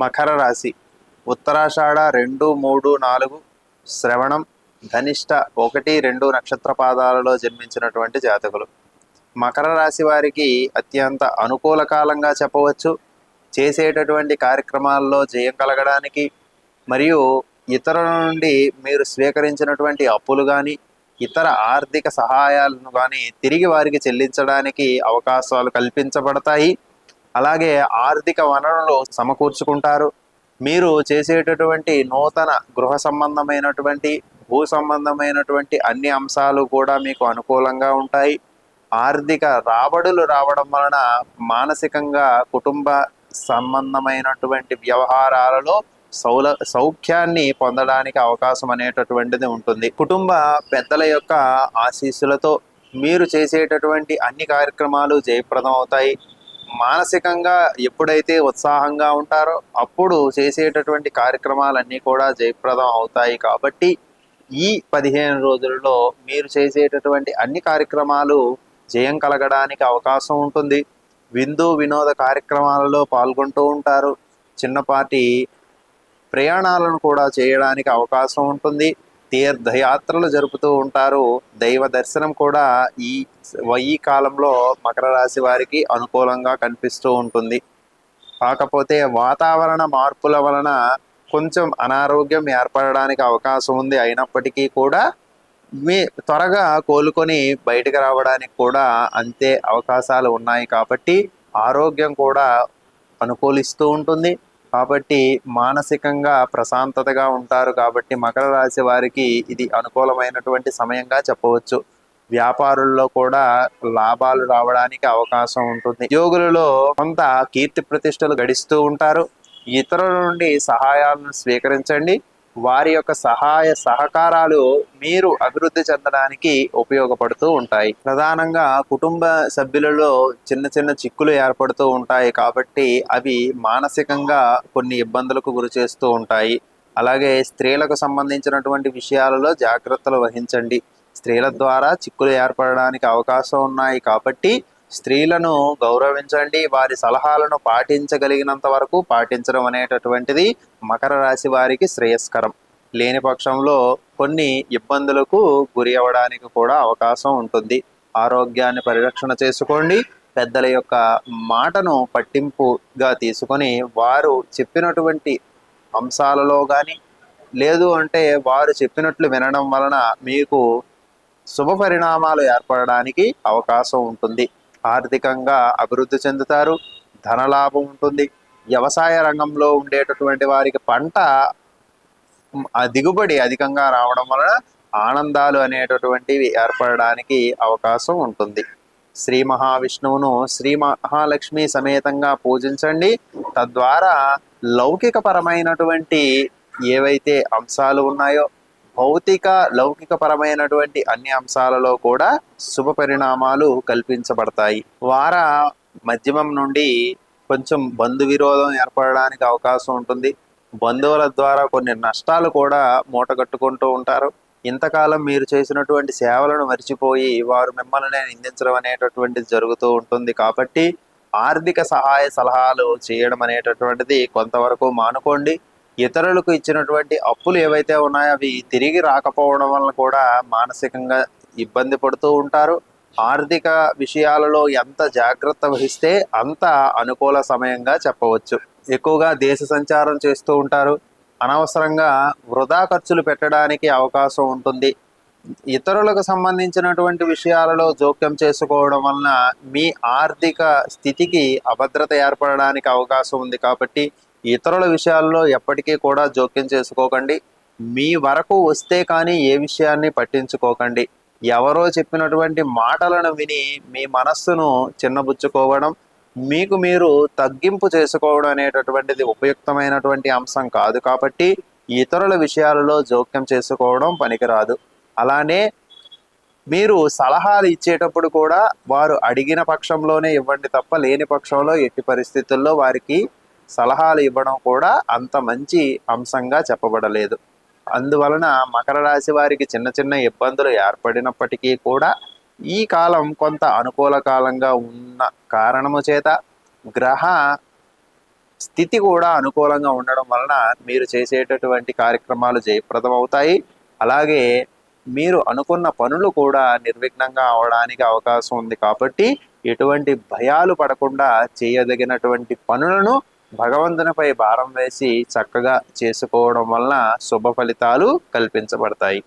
మకర రాశి. ఉత్తరాషాఢ రెండు మూడు నాలుగు శ్రవణం ధనిష్ట ఒకటి రెండు నక్షత్ర పాదాలలో జన్మించినటువంటి జాతకులు. మకర రాశి వారికి అత్యంత అనుకూల కాలంగా చెప్పవచ్చు. చేసేటటువంటి కార్యక్రమాల్లో జయం కలగడానికి మరియు ఇతరుల నుండి మీరు స్వీకరించినటువంటి అప్పులు కానీ ఇతర ఆర్థిక సహాయాలను కానీ తిరిగి వారికి చెల్లించడానికి అవకాశాలు కల్పించబడతాయి. అలాగే ఆర్థిక వనరులు సమకూర్చుకుంటారు. మీరు చేసేటటువంటి నూతన గృహ సంబంధమైనటువంటి భూ సంబంధమైనటువంటి అన్ని అంశాలు కూడా మీకు అనుకూలంగా ఉంటాయి. ఆర్థిక రాబడులు రావడం వలన మానసికంగా కుటుంబ సంబంధమైనటువంటి వ్యవహారాలలో సౌల సౌఖ్యాన్ని పొందడానికి అవకాశం అనేటటువంటిది ఉంటుంది. కుటుంబ పెద్దల యొక్క ఆశీస్సులతో మీరు చేసేటటువంటి అన్ని కార్యక్రమాలు జయప్రదం అవుతాయి మానసికంగా ఎప్పుడైతే ఉత్సాహంగా ఉంటారో అప్పుడు చేసేటటువంటి కార్యక్రమాలన్నీ కూడా జయప్రదం అవుతాయి. కాబట్టి ఈ పదిహేను రోజుల్లో మీరు చేసేటటువంటి అన్ని కార్యక్రమాలు జయం కలగడానికి అవకాశం ఉంటుంది. విందు వినోద కార్యక్రమాలలో పాల్గొంటూ ఉంటారు. చిన్నపాటి ప్రయాణాలను కూడా చేయడానికి అవకాశం ఉంటుంది. తీర్థయాత్రలు జరుపుతూ ఉంటారు. దైవ దర్శనం కూడా ఈ ఈ కాలంలో మకర రాశి వారికి అనుకూలంగా కనిపిస్తూ ఉంటుంది. కాకపోతే వాతావరణ మార్పుల వలన కొంచెం అనారోగ్యం ఏర్పడడానికి అవకాశం ఉంది. అయినప్పటికీ కూడా మీ త్వరగా కోలుకొని బయటకు రావడానికి కూడా అంతే అవకాశాలు ఉన్నాయి కాబట్టి ఆరోగ్యం కూడా అనుకూలిస్తూ ఉంటుంది. కాబట్టి మానసికంగా ప్రశాంతతగా ఉంటారు కాబట్టి మకర రాశి వారికి ఇది అనుకూలమైనటువంటి సమయంగా చెప్పవచ్చు. వ్యాపారుల్లో కూడా లాభాలు రావడానికి అవకాశం ఉంటుంది. ఉద్యోగులలో కొంత కీర్తి ప్రతిష్టలు గడిస్తూ ఉంటారు. ఇతరుల నుండి సహాయాలను స్వీకరించండి. వారి యొక్క సహాయ సహకారాలు మీరు అభివృద్ధి చెందడానికి ఉపయోగపడుతూ ఉంటాయి. ప్రధానంగా కుటుంబ సభ్యులలో చిన్న చిన్న చిక్కులు ఏర్పడుతూ ఉంటాయి కాబట్టి అవి మానసికంగా కొన్ని ఇబ్బందులకు గురి చేస్తూ ఉంటాయి. అలాగే స్త్రీలకు సంబంధించినటువంటి విషయాలలో జాగ్రత్తలు వహించండి. స్త్రీల ద్వారా చిక్కులు ఏర్పడడానికి అవకాశం ఉన్నాయి కాబట్టి స్త్రీలను గౌరవించండి వారి సలహాలను పాటించగలిగినంత వరకు పాటించడం అనేటటువంటిది మకర రాశి వారికి శ్రేయస్కరం. లేని పక్షంలో కొన్ని ఇబ్బందులకు గురి అవ్వడానికి కూడా అవకాశం ఉంటుంది. ఆరోగ్యాన్ని పరిరక్షణ చేసుకోండి. పెద్దల యొక్క మాటను పట్టింపుగా తీసుకొని వారు చెప్పినటువంటి అంశాలలో కానీ లేదు అంటే వారు చెప్పినట్లు వినడం వలన మీకు శుభ పరిణామాలు ఏర్పడడానికి అవకాశం ఉంటుంది. ఆర్థికంగా అభివృద్ధి చెందుతారు ధనలాభం ఉంటుంది. వ్యవసాయ రంగంలో ఉండేటటువంటి వారికి పంట ఆ దిగుబడి అధికంగా రావడం వలన ఆనందాలు అనేటటువంటివి ఏర్పడడానికి అవకాశం ఉంటుంది. శ్రీ మహావిష్ణువును శ్రీ మహాలక్ష్మి సమేతంగా పూజించండి. తద్వారా లౌకికపరమైనటువంటి ఏవైతే అంశాలు ఉన్నాయో భౌతిక లౌకిక పరమైనటువంటి అన్ని అంశాలలో కూడా శుభ పరిణామాలు కల్పించబడతాయి. వార మధ్యమం నుండి కొంచెం బంధు విరోధం ఏర్పడడానికి అవకాశం ఉంటుంది. బంధువుల ద్వారా కొన్ని నష్టాలు కూడా మూటగట్టుకుంటూ ఉంటారు. ఇంతకాలం మీరు చేసినటువంటి సేవలను మర్చిపోయి వారు మిమ్మల్ని నిందించడం అనేటటువంటిది జరుగుతూ ఉంటుంది. కాబట్టి ఆర్థిక సహాయ సలహాలు చేయడం అనేటటువంటిది కొంతవరకు మానుకోండి. ఇతరులకు ఇచ్చినటువంటి అప్పులు ఏవైతే ఉన్నాయో అవి తిరిగి రాకపోవడం వలన కూడా మానసికంగా ఇబ్బంది పడుతూ ఉంటారు. ఆర్థిక విషయాలలో ఎంత జాగ్రత్త వహిస్తే అంత అనుకూల సమయంగా చెప్పవచ్చు. ఎక్కువగా దేశ సంచారం చేస్తూ ఉంటారు. అనవసరంగా వృధా ఖర్చులు పెట్టడానికి అవకాశం ఉంటుంది. ఇతరులకు సంబంధించినటువంటి విషయాలలో జోక్యం చేసుకోవడం వలన మీ ఆర్థిక స్థితికి అభద్రత ఏర్పడడానికి అవకాశం ఉంది కాబట్టి ఇతరుల విషయాల్లో ఎప్పటికీ కూడా జోక్యం చేసుకోకండి. మీ వరకు వస్తే కానీ ఏ విషయాన్ని పట్టించుకోకండి. ఎవరో చెప్పినటువంటి మాటలను విని మీ మనస్సును చిన్నబుచ్చుకోవడం మీకు మీరు తగ్గింపు చేసుకోవడం అనేటటువంటిది ఉపయుక్తమైనటువంటి అంశం కాదు కాబట్టి ఇతరుల విషయాలలో జోక్యం చేసుకోవడం పనికిరాదు. అలానే మీరు సలహాలు ఇచ్చేటప్పుడు కూడా వారు అడిగిన పక్షంలోనే ఇవ్వండి తప్ప లేని పక్షంలో ఎట్టి పరిస్థితుల్లో వారికి సలహాలు ఇవ్వడం కూడా అంత మంచి అంశంగా చెప్పబడలేదు. అందువలన మకర రాశి వారికి చిన్న చిన్న ఇబ్బందులు ఏర్పడినప్పటికీ కూడా ఈ కాలం కొంత అనుకూల కాలంగా ఉన్న కారణము చేత గ్రహ స్థితి కూడా అనుకూలంగా ఉండడం వలన మీరు చేసేటటువంటి కార్యక్రమాలు జయప్రదం అవుతాయి. అలాగే మీరు అనుకున్న పనులు కూడా నిర్విఘ్నంగా అవడానికి అవకాశం ఉంది కాబట్టి ఎటువంటి భయాలు పడకుండా చేయదగినటువంటి పనులను భగవంతునిపై భారం వేసి చక్కగా చేసుకోవడం వలన శుభ ఫలితాలు కల్పించబడతాయి.